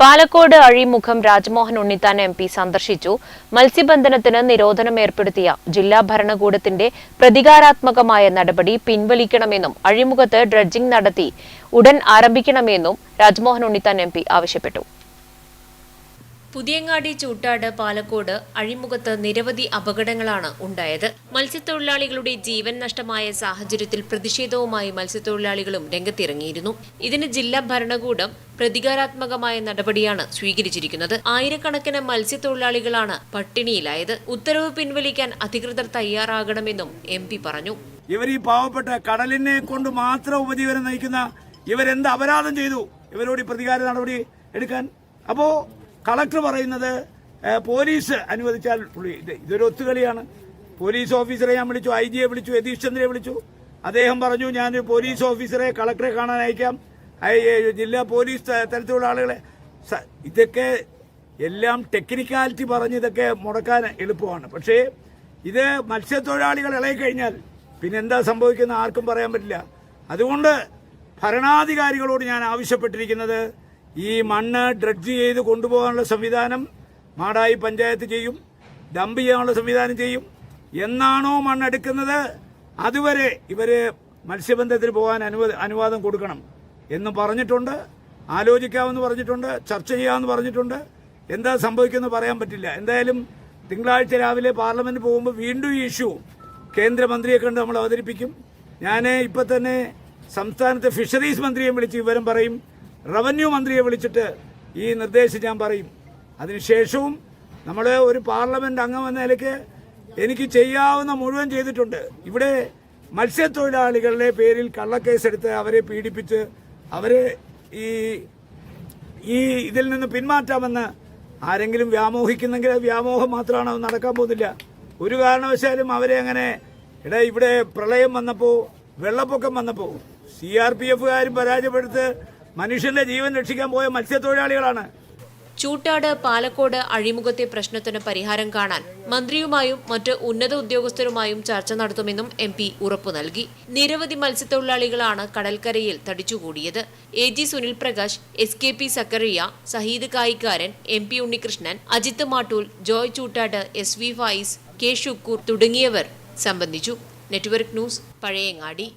പാലക്കോട് അഴിമുഖം Rajmohan Unnithan M P സന്ദർശിച്ചു. മത്സ്യബന്ധനത്തിന് നിരോധനം ഏർപ്പെടുത്തിയ ജില്ലാ ഭരണകൂടത്തിന്റെ പ്രതികാരാത്മകമായ നടപടി പിൻവലിക്കണമെന്നും അഴിമുഖത്ത് ഡ്രഡ്ജിംഗ് നടത്തി ഉടൻ ആരംഭിക്കണമെന്നും രാജ്മോഹൻ ഉണ്ണിത്താൻ എം ആവശ്യപ്പെട്ടു. പുതിയങ്ങാടി ചൂട്ടാട് പാലക്കോട് അഴിമുഖത്ത് നിരവധി അപകടങ്ങളാണ് ഉണ്ടായത്. മത്സ്യത്തൊഴിലാളികളുടെ ജീവൻ നഷ്ടമായ സാഹചര്യത്തിൽ പ്രതിഷേധവുമായി മത്സ്യത്തൊഴിലാളികളും രംഗത്തിറങ്ങിയിരുന്നു. ഇതിന് ജില്ലാ ഭരണകൂടം പ്രതികാരാത്മകമായ നടപടിയാണ് സ്വീകരിച്ചിരിക്കുന്നത്. ആയിരക്കണക്കിന് മത്സ്യത്തൊഴിലാളികളാണ് പട്ടിണിയിലായത്. ഉത്തരവ് പിൻവലിക്കാൻ അധികൃതർ തയ്യാറാകണമെന്നും എം പറഞ്ഞു. ഇവർ ഈ പാവപ്പെട്ട കടലിനെ കൊണ്ട് മാത്രം ഉപജീവനം നയിക്കുന്ന ഇവരെന്ത് അപരാധം ചെയ്തു? ഇവരോട് പ്രതികാര നടപടി എടുക്കാൻ? അപ്പോ കളക്ടർ പറയുന്നത് പോലീസ് അനുവദിച്ചാൽ പുള്ളി ഇത് ഇതൊരു ഒത്തുകളിയാണ്. പോലീസ് ഓഫീസറെ ഞാൻ വിളിച്ചു ഐ ജിയെ വിളിച്ചു യതീഷ് ചന്ദ്രയെ വിളിച്ചു. അദ്ദേഹം പറഞ്ഞു ഞാൻ പോലീസ് ഓഫീസറെ കളക്ടറെ കാണാൻ അയക്കാം. ജില്ലാ പോലീസ് തരത്തിലുള്ള ആളുകളെ. ഇതൊക്കെ എല്ലാം ടെക്നിക്കാലിറ്റി പറഞ്ഞ് ഇതൊക്കെ മുടക്കാൻ എളുപ്പമാണ്. പക്ഷേ ഇത് മത്സ്യത്തൊഴിലാളികൾ ഇളകിക്കഴിഞ്ഞാൽ പിന്നെ എന്താ സംഭവിക്കുന്ന ആർക്കും പറയാൻ പറ്റില്ല. അതുകൊണ്ട് ഭരണാധികാരികളോട് ഞാൻ ആവശ്യപ്പെട്ടിരിക്കുന്നത് ഈ മണ്ണ് ഡ്രഡ്ജ് ചെയ്ത് കൊണ്ടുപോകാനുള്ള സംവിധാനം മാടായി പഞ്ചായത്ത് ചെയ്യും ഡംപ് ചെയ്യാനുള്ള സംവിധാനം ചെയ്യും. എന്നാണോ മണ്ണെടുക്കുന്നത് അതുവരെ ഇവർ മത്സ്യബന്ധത്തിന് പോകാൻ അനുവദ അനുവാദം കൊടുക്കണം എന്ന് പറഞ്ഞിട്ടുണ്ട്. ആലോചിക്കാമെന്ന് പറഞ്ഞിട്ടുണ്ട്. ചർച്ച ചെയ്യാമെന്ന് പറഞ്ഞിട്ടുണ്ട്. എന്താ സംഭവിക്കുമെന്ന് പറയാൻ പറ്റില്ല. എന്തായാലും തിങ്കളാഴ്ച രാവിലെ പാർലമെന്റ് പോകുമ്പോൾ വീണ്ടും ഈ ഇഷ്യൂ കേന്ദ്രമന്ത്രിയെ കണ്ട് നമ്മൾ അവതരിപ്പിക്കും. ഞാൻ ഇപ്പം തന്നെ സംസ്ഥാനത്തെ ഫിഷറീസ് മന്ത്രിയെ വിളിച്ച് വിവരം പറയും. റവന്യൂ മന്ത്രിയെ വിളിച്ചിട്ട് ഈ നിർദ്ദേശം ഞാൻ പറയും. അതിനുശേഷവും നമ്മൾ ഒരു പാർലമെന്റ് അംഗം എന്ന നിലയ്ക്ക് എനിക്ക് ചെയ്യാവുന്ന മുഴുവൻ ചെയ്തിട്ടുണ്ട്. ഇവിടെ മത്സ്യത്തൊഴിലാളികളുടെ പേരിൽ കള്ളക്കേസെടുത്ത് അവരെ പീഡിപ്പിച്ച് അവരെ ഈ ഈ ഇതിൽ നിന്ന് പിന്മാറ്റാമെന്ന് ആരെങ്കിലും വ്യാമോഹിക്കുന്നെങ്കിൽ വ്യാമോഹം മാത്രമാണ് നടക്കാൻ പോകുന്നില്ല. ഒരു കാരണവശാലും അവരെ അങ്ങനെ ഇട ഇവിടെ പ്രളയം വന്നപ്പോൾ വെള്ളപ്പൊക്കം വന്നപ്പോൾ സി ആർ പി എഫുകാരും പരാജയപ്പെടുത്ത് മനുഷ്യന്റെ ജീവൻ രക്ഷിക്കാൻ പോയ മത്സ്യത്തൊഴിലാളികളാണ്. ചൂട്ടാട് പാലക്കോട് അഴിമുഖത്തെ പ്രശ്നത്തിന് പരിഹാരം കാണാൻ മന്ത്രിയുമായും മറ്റ് ഉന്നത ഉദ്യോഗസ്ഥരുമായും ചർച്ച നടത്തുമെന്നും എം പി ഉറപ്പു നൽകി. നിരവധി മത്സ്യത്തൊഴിലാളികളാണ് കടൽക്കരയിൽ തടിച്ചുകൂടിയത്. A G Sunil Prakash S K P Zakaria Saheed കായിക്കാരൻ M P Unnikrishnan Ajith Mattool Joy Choottad S V Fayis K Shukkur തുടങ്ങിയവർ സംബന്ധിച്ചു. Network news Pazhayangadi.